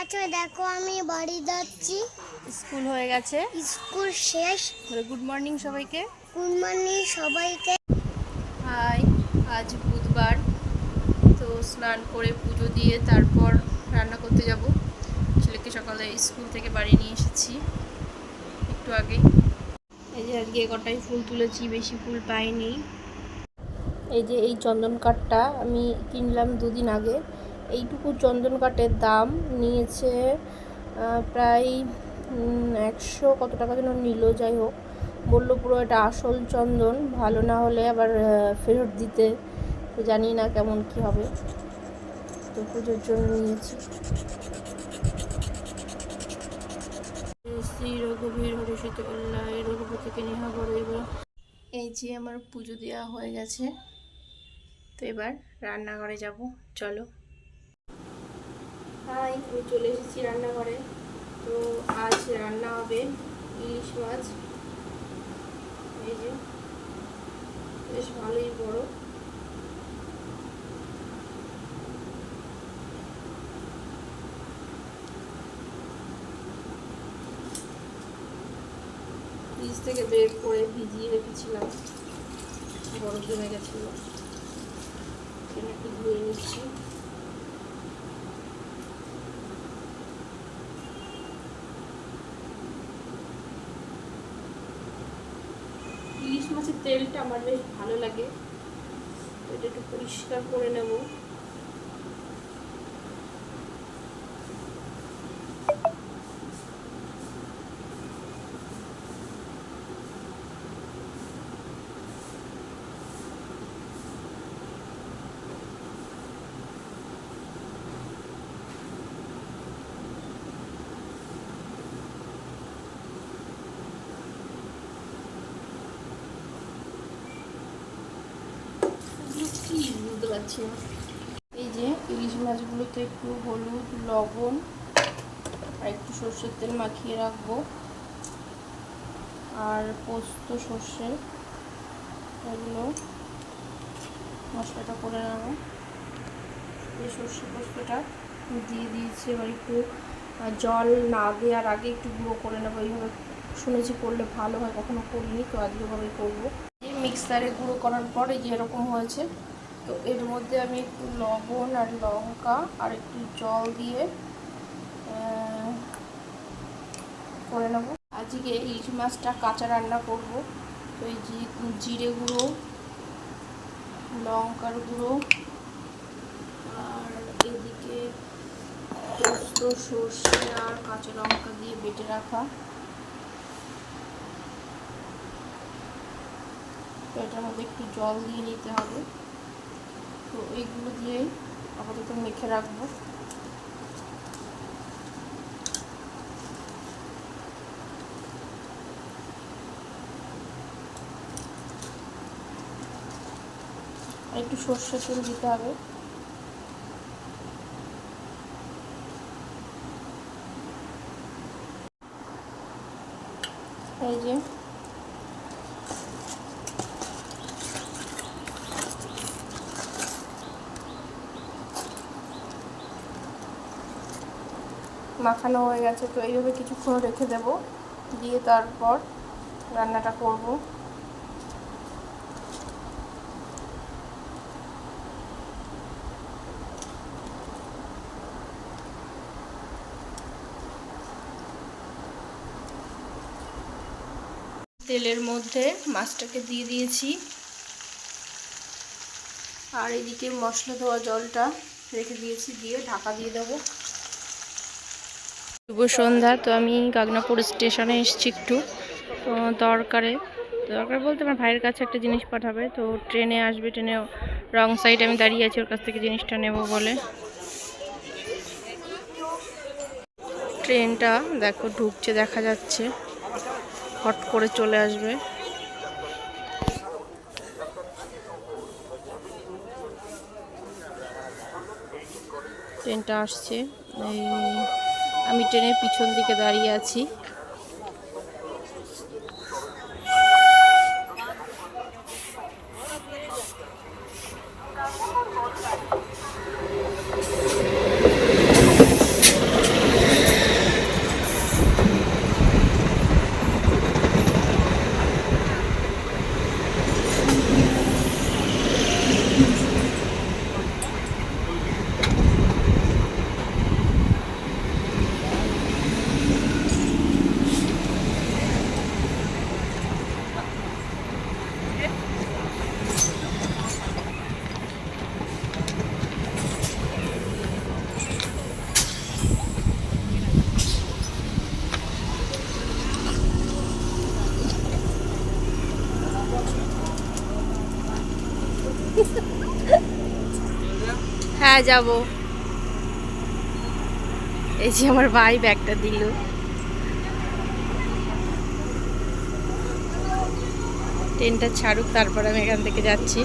আছো দেখো আমি বাড়ি যাচ্ছি। স্কুল হয়ে গেছে। স্কুল শেষ। গুড মর্নিং সবাইকে। গুড মর্নিং সবাইকে। হাই আজ বুধবার। তো স্নান করে পুজো দিয়ে তারপর রান্না করতে যাব। ছেলেকে সকালে স্কুল থেকে বাড়ি নিয়ে এসেছি। একটু আগে। এই যে আজকে কটাই ফুল তুলেছি বেশি ফুল পাইনি। এই যে এই চন্দন কাঠটা আমি কিনলাম দুদিন আগে। এইটুকু চন্দন কাঠের দাম নিয়েছে প্রায় একশো কত টাকা যেন নিল যাই হোক। বলল পুরো এটা আসল চন্দন ভালো না হলে আবার ফেরত দিতে। তো জানি না কেমন কি হবে। তো পুজোর জন্য নিয়েছি। শ্রী রঘুবীর হরিষিত কল্যাণ রঘুপতিকে নেহা বড় এই যে আমার পুজো দেওয়া হয়ে গেছে। তো এবার রান্নাঘরে যাব। চলো। হাই, আমি চলে এসেছি রান্নাঘরে। তো আজ রান্না হবে ইলিশ মাছ। এই যে, বেশ ভালোই বড়। ফ্রিজ থেকে বের করে ভিজিয়ে রেখেছিলাম। বরফ জমে গেছিল। ধুয়ে নিচ্ছি। ইলিশ মাছের তেলটা আমার বেশ ভালো লাগে। এটা একটু পরিষ্কার করে নেব এগুলো কি না এই যে ইলিশ মাছগুলোতে একটু হলুদ, লবণ আর একটু সর্ষের তেল মাখিয়ে রাখব। আর পোস্ত, সর্ষে এগুলো মশলাটা করে নেব। এই সর্ষে পোস্তটা দিয়ে দিয়েছি, এবার একটু জল না দেওয়ার আগে একটু গুঁড়ো করে নেব। এইভাবে শুনেছি করলে ভালো হয়, কখনো করিনি, তো আজকে ভাবে করব। মিক্সারে গুঁড়ো করার পরে যে এরকম হয়েছে তো এর মধ্যে আমি একটু লবণ আর লঙ্কা আর একটু জল দিয়ে করে নেব। আজকে ইলিশ মাছটা কাঁচা রান্না করব। তো এই জিরে গুঁড়ো, লঙ্কার গুঁড়ো আর এদিকে পোস্ত, সর্ষে আর কাঁচা লঙ্কা দিয়ে বেটে রাখা। তো এটার মধ্যে একটু জল দিয়ে নিতে হবে। তো এইগুলো দিয়েই আপাতত মেখে রাখব। একটু সর্ষে তেল দিতে হবে। এই যে মাখানো হয়ে গেছে, তো এইভাবে কিছুক্ষণ রেখে দেব। দিয়ে তারপর রান্নাটা করব। তেলের মধ্যে মাছটাকে দিয়ে দিয়েছি। আর এদিকে মশলা ধোয়া জলটা রেখে দিয়েছি, দিয়ে ঢাকা দিয়ে দেবো। শুভ সন্ধ্যা। তো আমি গাগনাপুর স্টেশনে এসেছি একটু, তো দরকারে, দরকার বলতে আমার ভাইয়ের কাছে একটা জিনিস পাঠাবে। তো ট্রেনে আসবে, ট্রেনে রং সাইডে আমি দাঁড়িয়ে আছি, ওর কাছ থেকে জিনিসটা নেব বলে। ট্রেনটা দেখো ঢুকছে, দেখা যাচ্ছে। হট করে চলে আসবে। ট্রেনটা আসছে, এই আমি ট্রেনের পিছন দিকে দাঁড়িয়ে আছি। হ্যাঁ যাব? এই যে আমার ভাই ব্যাগটা দিল। ট্রেনটা ছাড়ুক, তারপর আমি এখান থেকে যাচ্ছি।